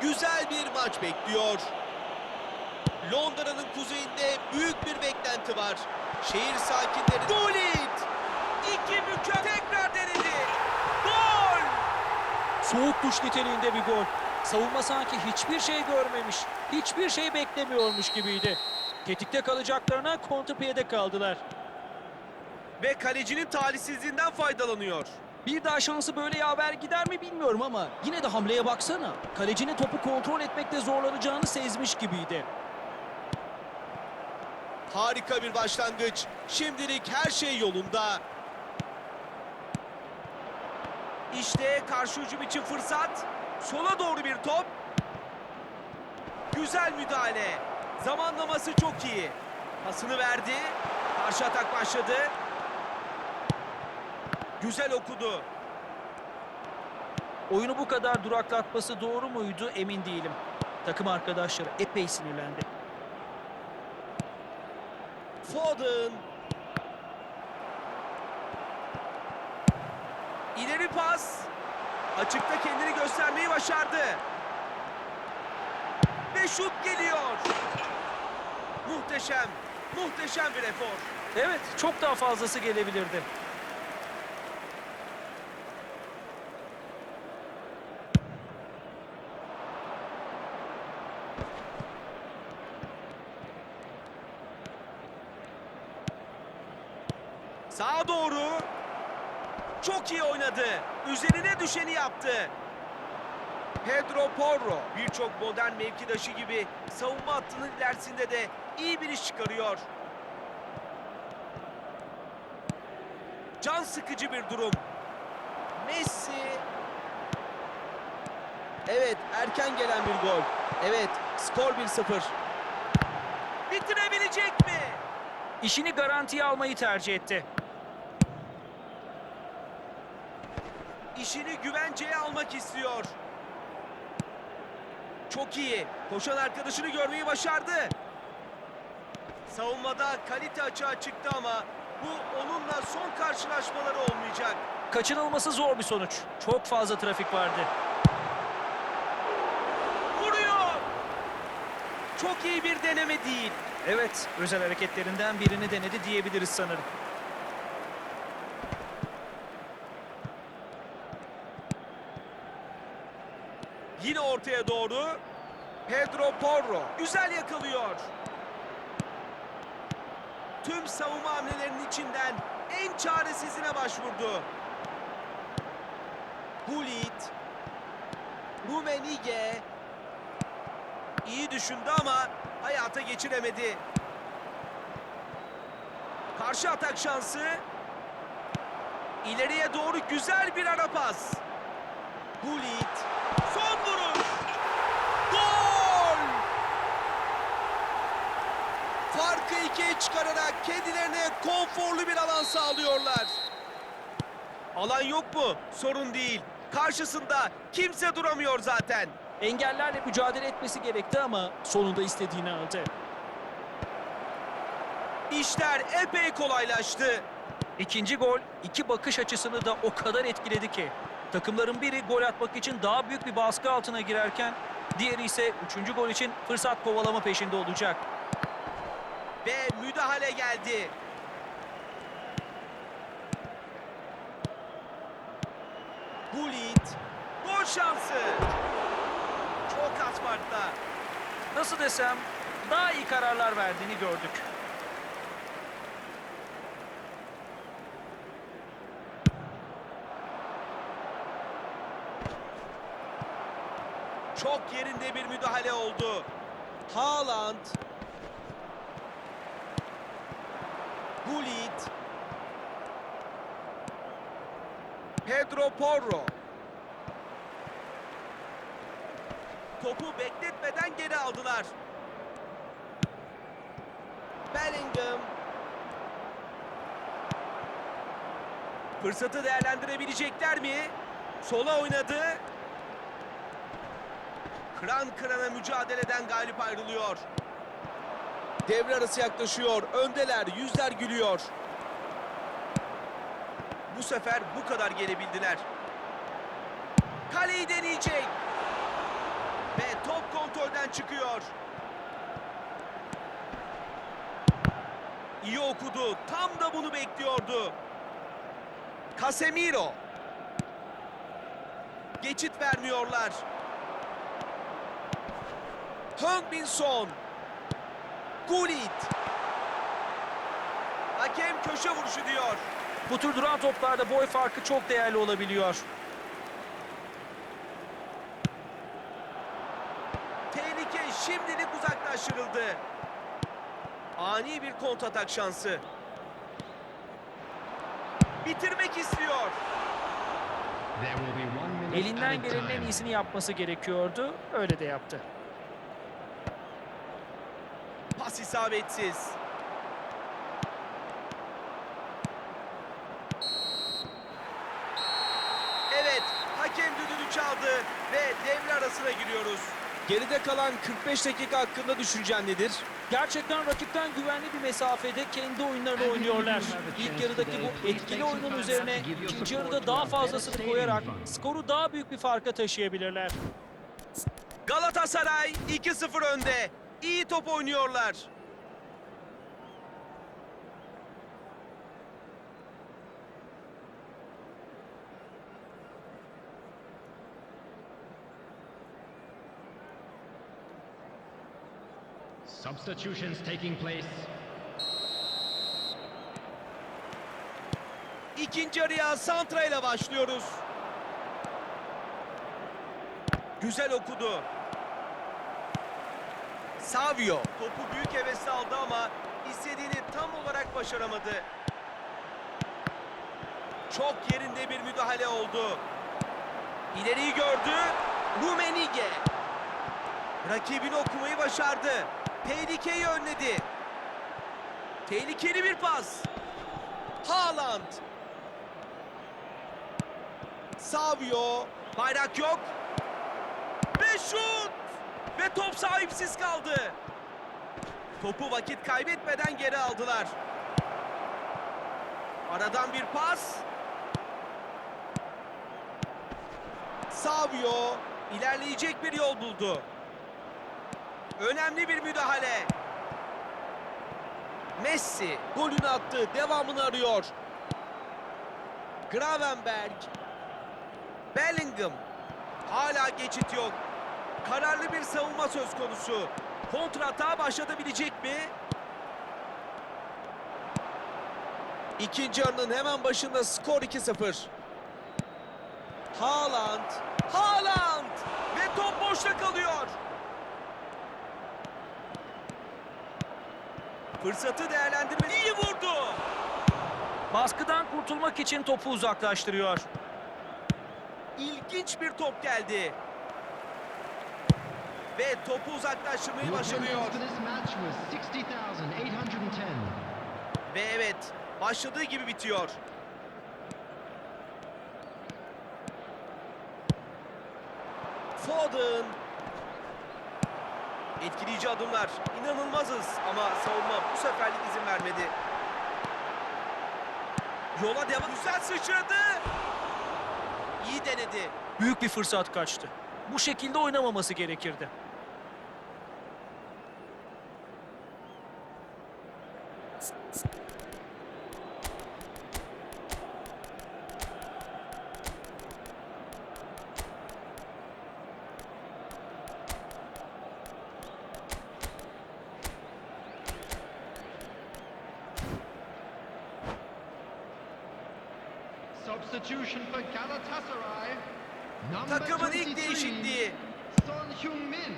güzel bir maç bekliyor. Londra'nın kuzeyinde büyük bir beklenti var. Şehir sakinleri... Gullit! İki mükemmel tekrar denedi. Gol! Soğuk duş niteliğinde bir gol. Savunma sanki hiçbir şey görmemiş, hiçbir şey beklemiyormuş gibiydi. Tetikte kalacaklarına kontrpiyede kaldılar. Ve kalecinin talihsizliğinden faydalanıyor. Bir daha şansı böyle yaver gider mi bilmiyorum ama yine de hamleye baksana. Kalecinin topu kontrol etmekte zorlanacağını sezmiş gibiydi. Harika bir başlangıç. Şimdilik her şey yolunda. İşte karşı hücum için fırsat. Sola doğru bir top. Güzel müdahale. Zamanlaması çok iyi. Pasını verdi. Karşı atak başladı. Güzel okudu. Oyunu bu kadar duraklatması doğru muydu emin değilim. Takım arkadaşları epey sinirlendi. Foden. İleri pas. Açıkta kendini göstermeyi başardı. Ve şut geliyor. Muhteşem. Muhteşem bir efor. Evet, çok daha fazlası gelebilirdi. Sağa doğru. Çok iyi oynadı. Üzerine düşeni yaptı. Pedro Porro birçok modern mevkidaşı gibi savunma hattının ilerisinde de iyi bir iş çıkarıyor. Can sıkıcı bir durum. Messi. Evet, erken gelen bir gol. Evet, skor 1-0. Bitirebilecek mi? İşini garantiye almayı tercih etti. İşini güvenceye almak istiyor. Çok iyi. Koşan arkadaşını görmeyi başardı. Savunmada kalite açığa çıktı ama bu onunla son karşılaşmaları olmayacak. Kaçınılması zor bir sonuç. Çok fazla trafik vardı. Vuruyor. Çok iyi bir deneme değil. Evet, özel hareketlerinden birini denedi diyebiliriz sanırım. Yine ortaya doğru. Pedro Porro güzel yakalıyor. Tüm savunma hamlelerinin içinden en çaresizine başvurdu. Gullit. Rumenige. İyi düşündü ama hayata geçiremedi. Karşı atak şansı. İleriye doğru güzel bir ara pas. Gullit. Son vuruş. Gol! Farkı ikiye çıkararak kendilerine konforlu bir alan sağlıyorlar. Alan yok mu? Sorun değil. Karşısında kimse duramıyor zaten. Engellerle mücadele etmesi gerekti ama sonunda istediğini aldı. İşler epey kolaylaştı. İkinci gol iki bakış açısını da o kadar etkiledi ki. Takımların biri gol atmak için daha büyük bir baskı altına girerken diğeri ise üçüncü gol için fırsat kovalama peşinde olacak. Ve müdahale geldi. Gullit. Gol şansı. Çok az farkla. Nasıl desem daha iyi kararlar verdiğini gördük. Çok yerinde bir müdahale oldu. Haaland. Gullit. Pedro Porro. Topu bekletmeden geri aldılar. Bellingham. Fırsatı değerlendirebilecekler mi? Sola oynadı. Kıran kırana mücadeleden galip ayrılıyor. Devre arası yaklaşıyor. Öndeler, yüzler gülüyor. Bu sefer bu kadar gelebildiler. Kaleyi deneyecek. Ve top kontrolden çıkıyor. İyi okudu. Tam da bunu bekliyordu. Casemiro. Geçit vermiyorlar. Heung-Min Son. Gullit. Hakem köşe vuruşu diyor. Bu tür duran toplarda boy farkı çok değerli olabiliyor. Tehlike şimdilik uzaklaştırıldı. Ani bir kontratak şansı. Bitirmek istiyor. Elinden gelenin en iyisini yapması gerekiyordu. Öyle de yaptı. Pas isabetsiz. Evet, hakem düdüğünü çaldı ve devre arasına giriyoruz. Geride kalan 45 dakika hakkında düşüncen nedir? Gerçekten rakipten güvenli bir mesafede kendi oyunlarını oynuyorlar. İlk yarıdaki bu etkili oyunun üzerine ikinci yarıda daha fazlasını koyarak skoru daha büyük bir farka taşıyabilirler. Galatasaray 2-0 önde. İyi top oynuyorlar. Substitutions taking place. İkinci yarıya Santra ile başlıyoruz. Güzel okudu. Savio topu büyük hevesle aldı ama istediğini tam olarak başaramadı. Çok yerinde bir müdahale oldu. İleriyi gördü. Rumenige. Rakibini okumayı başardı. Tehlikeyi önledi. Tehlikeli bir pas. Haaland. Savio. Bayrak yok. Ve şut. Ve top sahipsiz kaldı. Topu vakit kaybetmeden geri aldılar. Aradan bir pas. Savio ilerleyecek bir yol buldu. Önemli bir müdahale. Messi golünü attı. Devamını arıyor. Gravenberg. Bellingham. Hala geçit yok. Kararlı bir savunma söz konusu. Kontratağa başlatabilecek mi? İkinci yarının hemen başında skor 2-0. Haaland. Haaland. Ve top boşta kalıyor. Fırsatı değerlendirmeli. İyi vurdu. Baskıdan kurtulmak için topu uzaklaştırıyor. İlginç bir top geldi. Ve topu uzaklaştırmayı başarıyor. attendance for this match was 60,810. Ve evet, başladığı gibi bitiyor. Foden. Etkileyici adımlar. İnanılmazız ama savunma bu seferlik izin vermedi. Yola devam. Güzel sıçradı. İyi denedi. Büyük bir fırsat kaçtı. Bu şekilde oynamaması gerekirdi. Takımın ilk 23, değişikliği. Son Heung-min.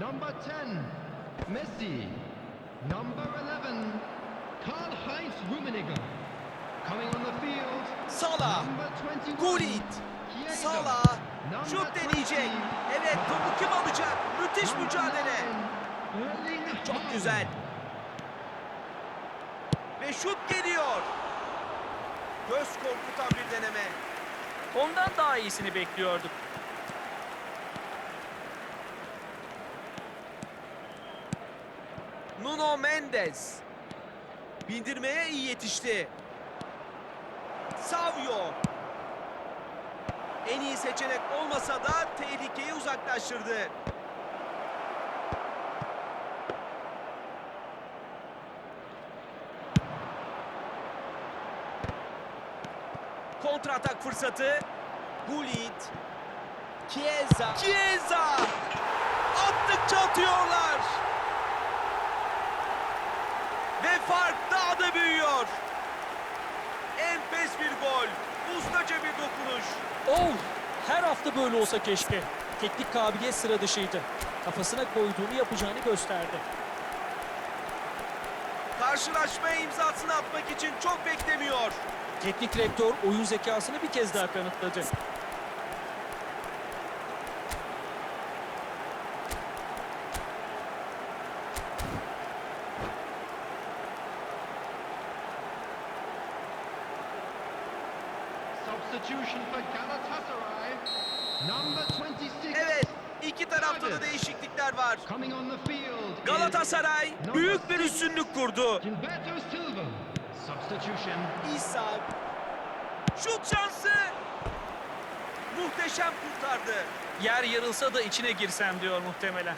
Number 10, Messi. Number 11, Karl-Heinz Rummenigge. Coming on the field, 21, Gullit. Number Şut deneyecek. 20, Evet topu kim alacak? Müthiş mücadele. 9, Erling Çok güzel. Ve şut geliyor. Göz korkutan bir deneme. Ondan daha iyisini bekliyorduk. Nuno Mendes. Bindirmeye iyi yetişti. Savio. En iyi seçenek olmasa da tehlikeyi uzaklaştırdı. Kontratak fırsatı. Gullit. Chiesa. Chiesa! Attıkça atıyorlar. Ve fark daha da büyüyor. Enfes bir gol. Ustaca bir dokunuş. Oh! Her hafta böyle olsa keşke. Teknik kabiliyet sıra dışıydı. Kafasına koyduğunu yapacağını gösterdi. Karşılaşmaya imzasını atmak için çok beklemiyor. Teknik direktör oyun zekasını bir kez daha kanıtladı. Substitution for Galatasaray. Number 26. Evet, iki tarafta da değişiklikler var. Galatasaray büyük bir üstünlük kurdu. İsa şut şansı. Muhteşem kurtardı. Yer yarılsa da içine girsem diyor muhtemelen.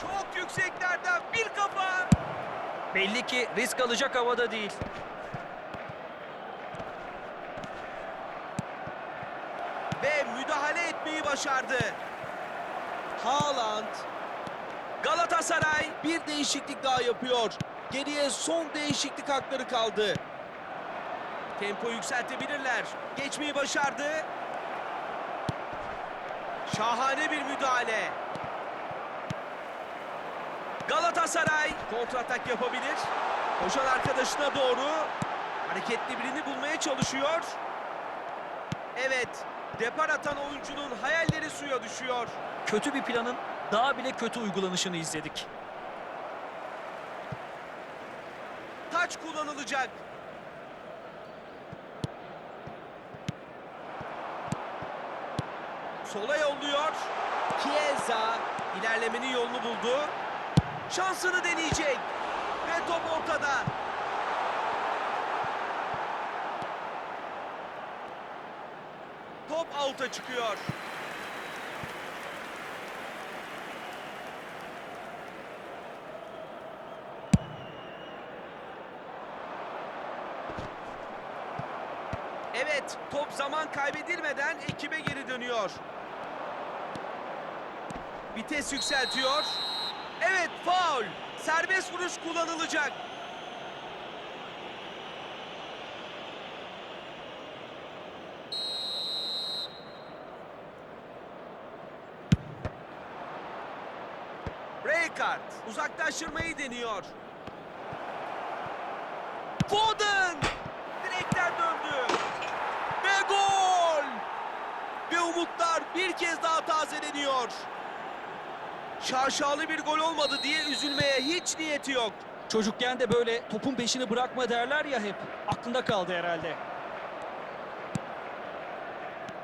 Çok yükseklerden bir kafa. Belli ki risk alacak havada değil. Ve müdahale etmeyi başardı. Haaland. Galatasaray bir değişiklik daha yapıyor. Geriye son değişiklik hakları kaldı. Tempo yükseltebilirler. Geçmeyi başardı. Şahane bir müdahale. Galatasaray kontratak yapabilir. Koşan arkadaşına doğru hareketli birini bulmaya çalışıyor. Evet, depar atan oyuncunun hayalleri suya düşüyor. Kötü bir planın daha bile kötü uygulanışını izledik. Taç kullanılacak. Sola yolluyor. Chiesa ilerlemenin yolunu buldu. Şansını deneyecek. Ve top ortada. Top out'a çıkıyor. Evet, top zaman kaybedilmeden ekibe geri dönüyor. Vites yükseltiyor. Evet, faul. Serbest vuruş kullanılacak. Rijkaard uzaklaştırmayı deniyor. Foden direkten döndü. Ve gol! Ve umutlar bir kez daha tazeleniyor. Şaşalı bir gol olmadı diye üzülmeye hiç niyeti yok. Çocukken de böyle topun peşini bırakma derler ya hep. Aklında kaldı herhalde.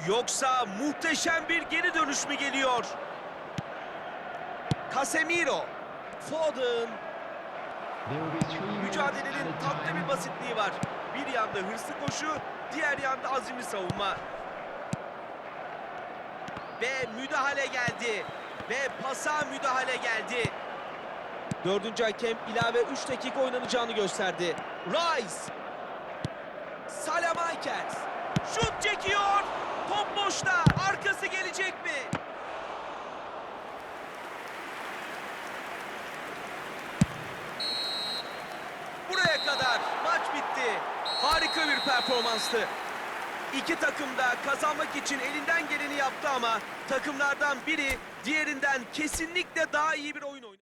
Yoksa muhteşem bir geri dönüş mü geliyor? Casemiro, Foden, mücadelenin tatlı bir basitliği var. Bir yanda hırslı koşu, diğer yanda azimli savunma. Ve müdahale geldi. Ve pasa müdahale geldi. Dördüncü hakem ilave 3 dakika oynanacağını gösterdi. Rice. Salamakers. Şut çekiyor. Top boşta. Arkası gelecek mi? Buraya kadar maç bitti. Harika bir performanstı. İki takım da kazanmak için elinden geleni yaptı ama takımlardan biri diğerinden kesinlikle daha iyi bir oyun oynadı.